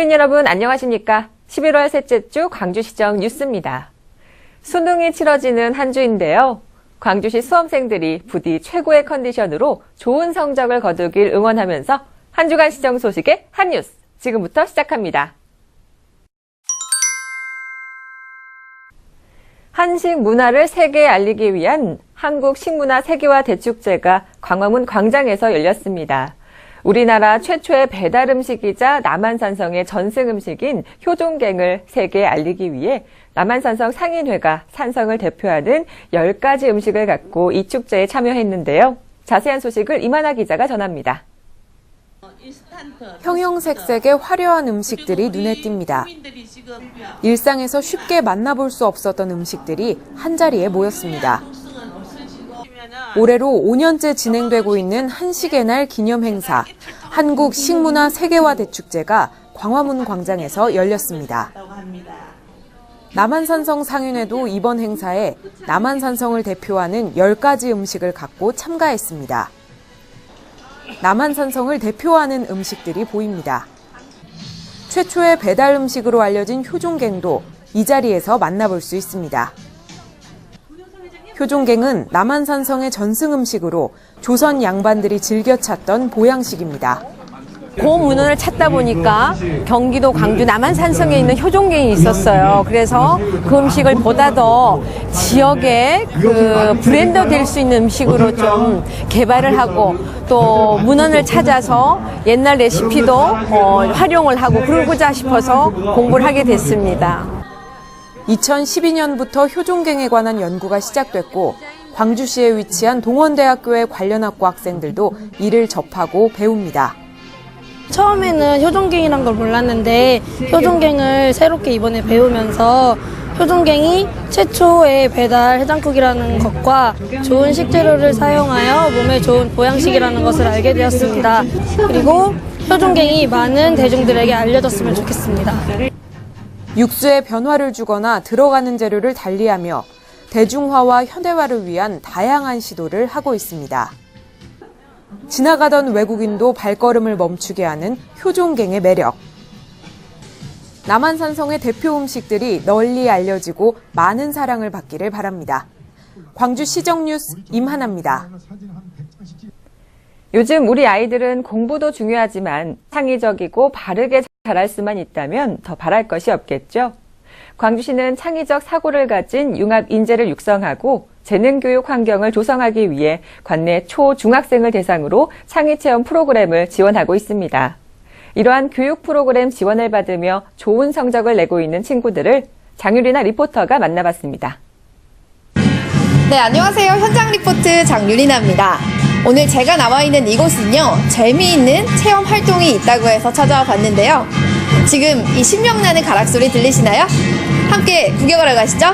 시민 여러분 안녕하십니까? 11월 셋째 주 광주시정 뉴스입니다. 수능이 치러지는 한 주인데요. 광주시 수험생들이 부디 최고의 컨디션으로 좋은 성적을 거두길 응원하면서 한 주간 시정 소식의 한 뉴스 지금부터 시작합니다. 한식 문화를 세계에 알리기 위한 한국 식문화 세계화 대축제가 광화문 광장에서 열렸습니다. 우리나라 최초의 배달 음식이자 남한산성의 전승 음식인 효종갱을 세계에 알리기 위해 남한산성 상인회가 산성을 대표하는 10가지 음식을 갖고 이 축제에 참여했는데요. 자세한 소식을 이만아 기자가 전합니다. 형형색색의 화려한 음식들이 눈에 띕니다. 일상에서 쉽게 만나볼 수 없었던 음식들이 한자리에 모였습니다. 올해로 5년째 진행되고 있는 한식의 날 기념 행사 한국 식문화 세계화 대축제가 광화문 광장에서 열렸습니다. 남한산성 상인회도 이번 행사에 남한산성을 대표하는 10가지 음식을 갖고 참가했습니다. 남한산성을 대표하는 음식들이 보입니다. 최초의 배달 음식으로 알려진 효종갱도 이 자리에서 만나볼 수 있습니다. 효종갱은 남한산성의 전승 음식으로 조선 양반들이 즐겨 찾던 보양식입니다. 그 문헌을 찾다 보니까 경기도 광주 남한산성에 있는 효종갱이 있었어요. 그래서 그 음식을 보다 더 지역의 그 브랜드 될 수 있는 음식으로 좀 개발을 하고 또 문헌을 찾아서 옛날 레시피도 어, 활용을 하고 그러고자 싶어서 공부를 하게 됐습니다. 2012년부터 효종갱에 관한 연구가 시작됐고 광주시에 위치한 동원대학교의 관련 학과 학생들도 이를 접하고 배웁니다. 처음에는 효종갱이란 걸 몰랐는데 효종갱을 새롭게 이번에 배우면서 효종갱이 최초의 배달 해장국이라는 것과 좋은 식재료를 사용하여 몸에 좋은 보양식이라는 것을 알게 되었습니다. 그리고 효종갱이 많은 대중들에게 알려졌으면 좋겠습니다. 육수에 변화를 주거나 들어가는 재료를 달리하며 대중화와 현대화를 위한 다양한 시도를 하고 있습니다. 지나가던 외국인도 발걸음을 멈추게 하는 효종갱의 매력. 남한산성의 대표 음식들이 널리 알려지고 많은 사랑을 받기를 바랍니다. 광주 시정뉴스 임하나입니다. 요즘 우리 아이들은 공부도 중요하지만 창의적이고 바르게 잘할 수만 있다면 더 바랄 것이 없겠죠. 광주시는 창의적 사고를 가진 융합 인재를 육성하고 재능 교육 환경을 조성하기 위해 관내 초, 중학생을 대상으로 창의 체험 프로그램을 지원하고 있습니다. 이러한 교육 프로그램 지원을 받으며 좋은 성적을 내고 있는 친구들을 장유리나 리포터가 만나봤습니다. 네, 안녕하세요. 현장 리포트 장유리나입니다. 오늘 제가 나와 있는 이곳은요, 재미있는 체험 활동이 있다고 해서 찾아와 봤는데요. 지금 이 신명나는 가락 소리 들리시나요? 함께 구경하러 가시죠.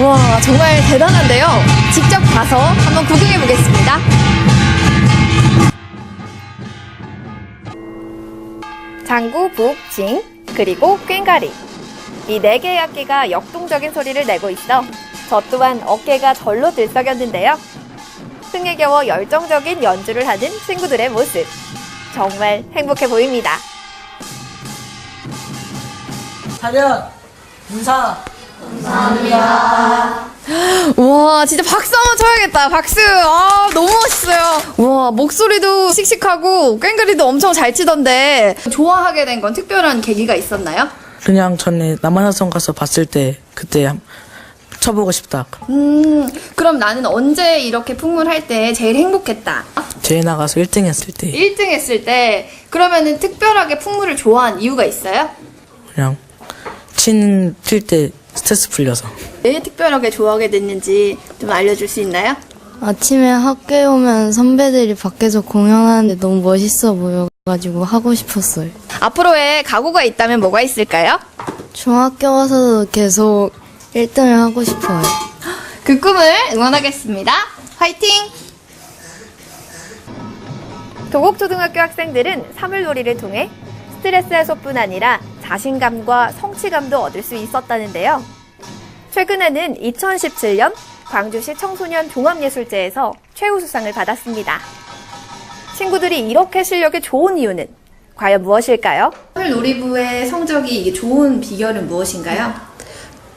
와, 정말 대단한데요. 직접 가서 한번 구경해 보겠습니다. 장구, 북, 징, 그리고 꽹가리. 이 네 개의 악기가 역동적인 소리를 내고 있어 저 또한 어깨가 절로 들썩였는데요. 흥에 겨워 열정적인 연주를 하는 친구들의 모습. 정말 행복해 보입니다. 차렷 인사 와, 진짜 박수 한번 쳐야겠다. 박수. 아, 너무 멋있어요. 와, 목소리도 씩씩하고 꽹과리도 엄청 잘 치던데 좋아하게 된 건 특별한 계기가 있었나요? 그냥 전에 남한산성 가서 봤을 때 그때 한- 쳐보고 싶다 음, 그럼 나는 언제 이렇게 풍물할 때 제일 행복했다? 제일 나가서 1등 했을 때 1등 했을 때 그러면은 특별하게 풍물을 좋아한 이유가 있어요? 그냥 친칠때 스트레스 풀려서 왜 특별하게 좋아하게 됐는지 좀 알려줄 수 있나요? 아침에 학교에 오면 선배들이 밖에서 공연하는데 너무 멋있어 보여 가지고 하고 싶었어요. 앞으로의 각오가 있다면 뭐가 있을까요? 중학교 와서도 계속 1등을 하고 싶어요. 그 꿈을 응원하겠습니다. 화이팅! 도곡초등학교 학생들은 사물놀이를 통해 스트레스 해소뿐 아니라 자신감과 성취감도 얻을 수 있었다는데요. 최근에는 2017년 광주시 청소년 종합예술제에서 최우수상을 받았습니다. 친구들이 이렇게 실력이 좋은 이유는 과연 무엇일까요? 놀이부의 성적이 이게 좋은 비결은 무엇인가요?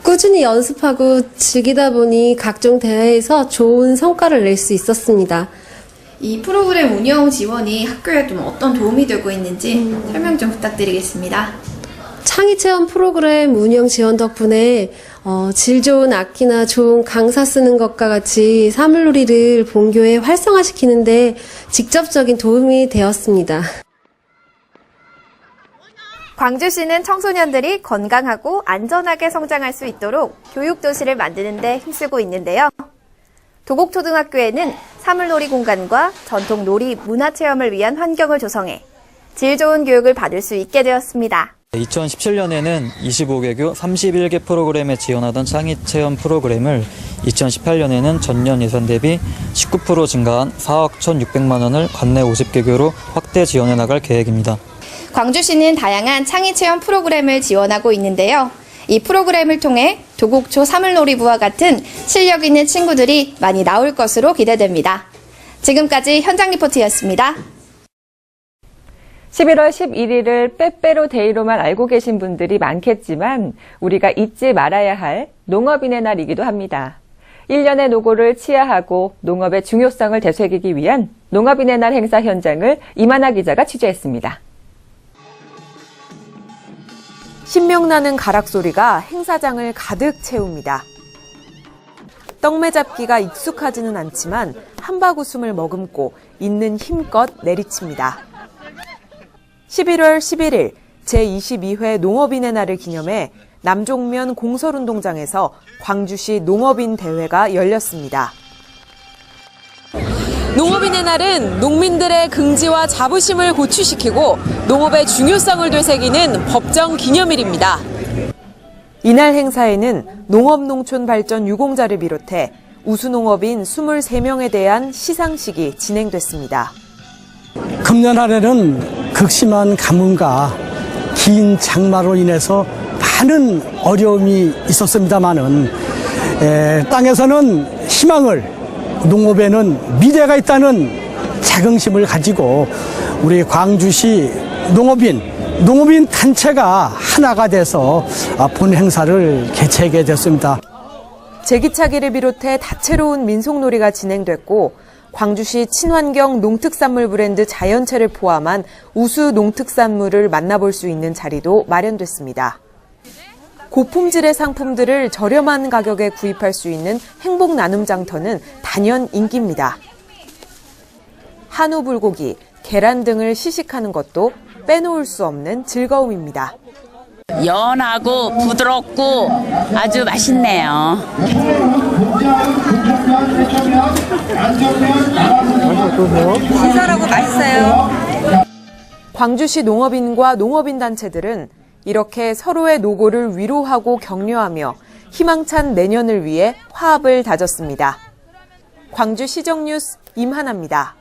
꾸준히 연습하고 즐기다 보니 각종 대회에서 좋은 성과를 낼 수 있었습니다. 이 프로그램 운영 지원이 학교에 좀 어떤 도움이 되고 있는지 설명 좀 부탁드리겠습니다. 창의 체험 프로그램 운영 지원 덕분에 어, 질 좋은 악기나 좋은 강사 쓰는 것과 같이 사물놀이를 본교에 활성화시키는데 직접적인 도움이 되었습니다. 광주시는 청소년들이 건강하고 안전하게 성장할 수 있도록 교육도시를 만드는 데 힘쓰고 있는데요. 도곡초등학교에는 사물놀이 공간과 전통 놀이 문화체험을 위한 환경을 조성해 질 좋은 교육을 받을 수 있게 되었습니다. 2017년에는 25개교 31개 프로그램에 지원하던 창의체험 프로그램을 2018년에는 전년 예산 대비 19% 증가한 4억 1,600만 원을 관내 50개교로 확대 지원해 나갈 계획입니다. 광주시는 다양한 창의 체험 프로그램을 지원하고 있는데요. 이 프로그램을 통해 도곡초 사물놀이부와 같은 실력 있는 친구들이 많이 나올 것으로 기대됩니다. 지금까지 현장 리포트였습니다. 11월 11일을 빼빼로 데이로만 알고 계신 분들이 많겠지만 우리가 잊지 말아야 할 농업인의 날이기도 합니다. 1년의 노고를 치하하고 농업의 중요성을 되새기기 위한 농업인의 날 행사 현장을 이만아 기자가 취재했습니다. 신명나는 가락 소리가 행사장을 가득 채웁니다. 떡매 잡기가 익숙하지는 않지만 한바구음을 머금고 있는 힘껏 내리칩니다. 11월 11일 제22회 농업인의 날을 기념해 남종면 공설운동장에서 광주시 농업인 대회가 열렸습니다. 농업인의 날은 농민들의 긍지와 자부심을 고취시키고 농업의 중요성을 되새기는 법정 기념일입니다. 이날 행사에는 농업농촌발전 유공자를 비롯해 우수농업인 23명에 대한 시상식이 진행됐습니다. 금년 한 해는 극심한 가뭄과 긴 장마로 인해서 많은 어려움이 있었습니다마는 땅에서는 희망을 농업에는 미래가 있다는 자긍심을 가지고 우리 광주시 농업인 농업인 단체가 하나가 돼서 본 행사를 개최하게 됐습니다. 제기차기를 비롯해 다채로운 민속놀이가 진행됐고 광주시 친환경 농특산물 브랜드 자연채를 포함한 우수 농특산물을 만나볼 수 있는 자리도 마련됐습니다. 고품질의 상품들을 저렴한 가격에 구입할 수 있는 행복 나눔 장터는 단연 인기입니다. 한우 불고기, 계란 등을 시식하는 것도 빼놓을 수 없는 즐거움입니다. 연하고 부드럽고 아주 맛있네요. 신선하고 맛있어요. 광주시 농업인과 농업인 단체들은 이렇게 서로의 노고를 위로하고 격려하며 희망찬 내년을 위해 화합을 다졌습니다. 광주 시정뉴스 임하나입니다.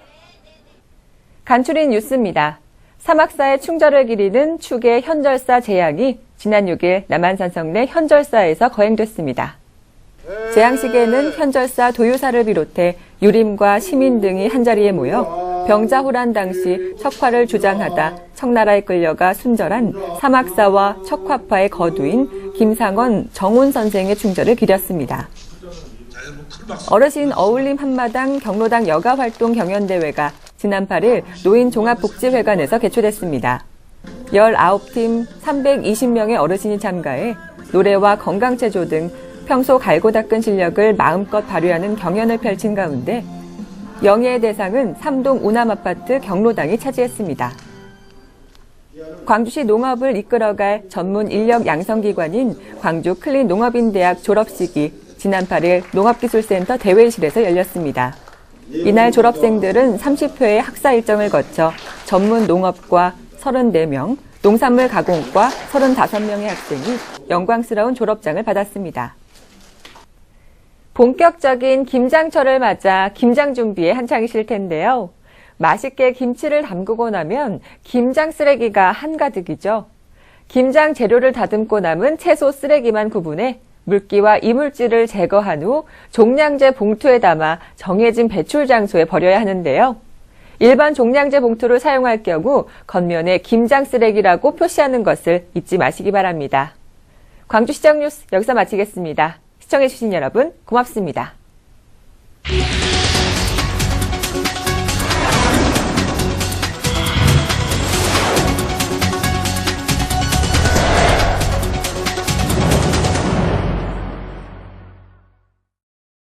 간추린 뉴스입니다. 사막사의 충절을 기리는 축의 현절사 재앙이 지난 6일 남한산성 내 현절사에서 거행됐습니다. 재앙식에는 현절사 도유사를 비롯해 유림과 시민 등이 한자리에 모여 병자호란 당시 척화를 주장하다 청나라에 끌려가 순절한 사막사와 척화파의 거두인 김상원 정훈 선생의 충절을 기렸습니다. 어르신 어울림 한마당 경로당 여가활동 경연대회가 지난 8일 노인종합복지회관에서 개최됐습니다. 19팀 320명의 어르신이 참가해 노래와 건강체조 등 평소 갈고 닦은 실력을 마음껏 발휘하는 경연을 펼친 가운데 영예의 대상은 삼동 우남아파트 경로당이 차지했습니다. 광주시 농업을 이끌어갈 전문 인력 양성기관인 광주 클린 농업인대학 졸업식이 지난 8일 농업기술센터 대회실에서 열렸습니다. 이날 졸업생들은 30회의 학사 일정을 거쳐 전문 농업과 34명, 농산물 가공과 35명의 학생이 영광스러운 졸업장을 받았습니다. 본격적인 김장철을 맞아 김장 준비에 한창이실 텐데요. 맛있게 김치를 담그고 나면 김장 쓰레기가 한가득이죠. 김장 재료를 다듬고 남은 채소 쓰레기만 구분해 물기와 이물질을 제거한 후 종량제 봉투에 담아 정해진 배출 장소에 버려야 하는데요. 일반 종량제 봉투를 사용할 경우 겉면에 김장 쓰레기라고 표시하는 것을 잊지 마시기 바랍니다. 광주시장 뉴스 여기서 마치겠습니다. 시청해주신 여러분 고맙습니다.